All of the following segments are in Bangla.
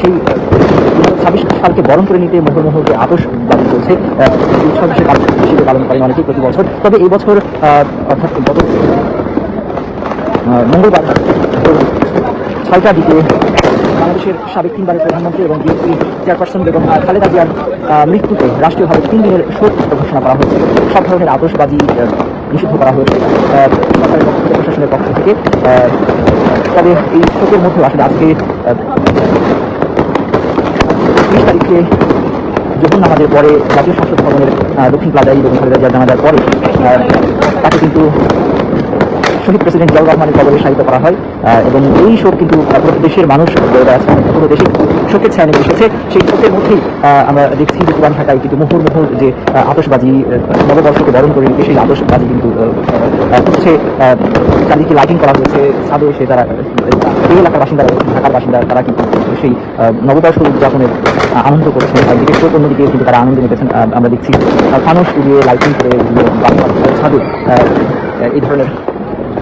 সেই সালকে করে নিতে তবে অর্থাৎ গত মঙ্গলবার ভোর ছয়টার দিকে বাংলাদেশের সাবেক তিনবারের প্রধানমন্ত্রী এবং বিএনপি চেয়ারপারসন বেগম খালেদা জিয়ার মৃত্যুতে রাষ্ট্রীয়ভাবে তিন দিনের শোক ঘোষণা করা হয়েছে। সব ধরনের আতসবাজি নিষিদ্ধ করা হয়েছে। সরকারের পক্ষ থেকে প্রশাসনের পক্ষ থেকে তবে এই শোকের মধ্যে আসলে আজকে বিশ তারিখে যখন আমাদের পরে জাতীয় সংসদ ভবনের দক্ষিণ প্লাজায় এবং খালেদা জিয়ার জানাজার পরে তাকে কিন্তু শহীদ প্রেসিডেন্ট জিয়াউর রহমানের কবরে শায়িত করা হয় এবং এই শোক কিন্তু পুরো দেশের মানুষ আছে পুরো দেশে শোকের ছায়া নেমে এসেছে। সেই শোকের মধ্যেই আমরা দেখছি যে পুরান ঢাকায় কিন্তু মুহুর মুহুর যে আহ, নববর্ষকে বরণ করে নিতে সেই আতশবাজি কিন্তু হচ্ছে চারদিকে লাইটিং করা হয়েছে। ছাদে এসে তারা এই এলাকার বাসিন্দা ঢাকার বাসিন্দা তারা কিন্তু সেই নববর্ষ উদযাপনের আনন্দ করেছেন। শোক অন্যদিকে কিন্তু তারা আনন্দ নিতেছেন আমরা দেখছি ফানুস উড়িয়ে লাইটিং করে ছাদে এই ধরনের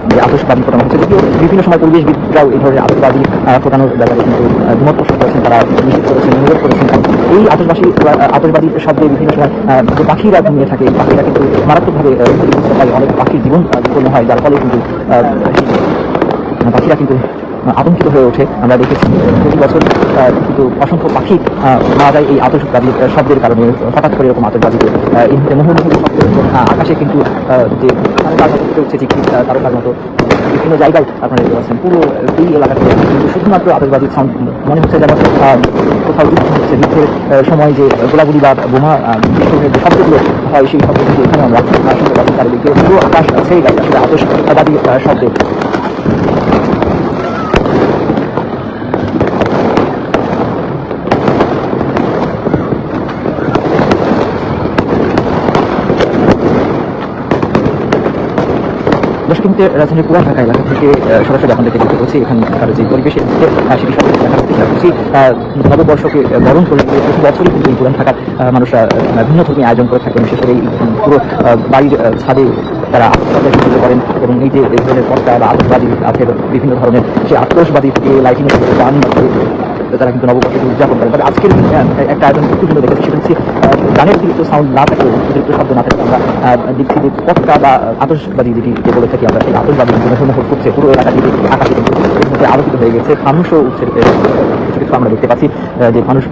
যে আতসবাজি ফোটানো হচ্ছে যদিও বিভিন্ন সময় পরিবেশবিদরাও এই ধরনের আতসবাজি আহ, ফোটানোর ব্যাপারে কিন্তু মত পোষণ করেছেন তারা নিষেধ করেছেন অনুরোধ করেছেন। এই আতসবাসী আতসবাদী শব্দে বিভিন্ন সময় যে পাখিরা ঘুমিয়ে থাকে পাখিরা কিন্তু মারাত্মকভাবে অনেক পাখির জীবন বিপন্ন হয় যার ফলে কিন্তু পাখিরা কিন্তু আতঙ্কিত হয়ে ওঠে। আমরা দেখেছি প্রতি বছর কিন্তু অসংখ্য পাখি মারা যায় এই আতসবাদী শব্দের কারণে। হঠাৎ করে এরকম আতসবাদীতে আহ, এই মুহূর্তে আকাশে কিন্তু যে ফুটে উঠছে তারকার মতো বিভিন্ন জায়গায় আপনারা দেখতে পাচ্ছেন। পুরো এই এলাকাতে কিন্তু শুধুমাত্র সাউন্ড মনে হচ্ছে যেন কোথাও যুদ্ধ হচ্ছে যুদ্ধের সময় যে গোলাগুলি বা বোমা বিস্ফোরণের যে শব্দগুলো হয় সেই শব্দ কিন্তু এখানে আমরা শুনতে পাচ্ছি। চারিদিকে পুরো আকাশ ছেয়ে গেছে আসলে আহ, শব্দে। দর্শক কিন্তু রাজধানীর পুরান ঢাকা এলাকা থেকে সরাসরি আপনাদেরকে দেখতে পাচ্ছি এখানকার যে আহ, সেটি সবাই দেখার চেষ্টা করছি নববর্ষকে বরণ করে প্রতি বছরই কিন্তু এই পুরান ঢাকার মানুষরা ভিন্ন ধর্মী আয়োজন করে থাকেন বিশেষ করে পুরো বাড়ির ছাদে তারা আত্মসবাদী শুরু করেন এবং এই যে ধরনের পটকা বা আতসবাদী আছে বিভিন্ন ধরনের সেই আতসবাদী থেকে লাইটিং গান তারা কিন্তু নববর্ষকে উদযাপন করেন তবে আজকের দিনে, একটা আয়োজন খুব সুন্দর দেখেছি সেটা হচ্ছে গানের অতিরিক্ত সাউন্ড না থাকলেও অতিরিক্ত শব্দ না থাকলে আমরা দেখছি যে পটকা বা আতসবাদী যেটি যে বলে থাকি আমরা সেই আতসবাদী নতুন করছে পুরো এলাকাটি আকাশে আলোকিত হয়ে গেছে। মানুষও উৎসের কিছু কিছু আমরা দেখতে পাচ্ছি যে মানুষ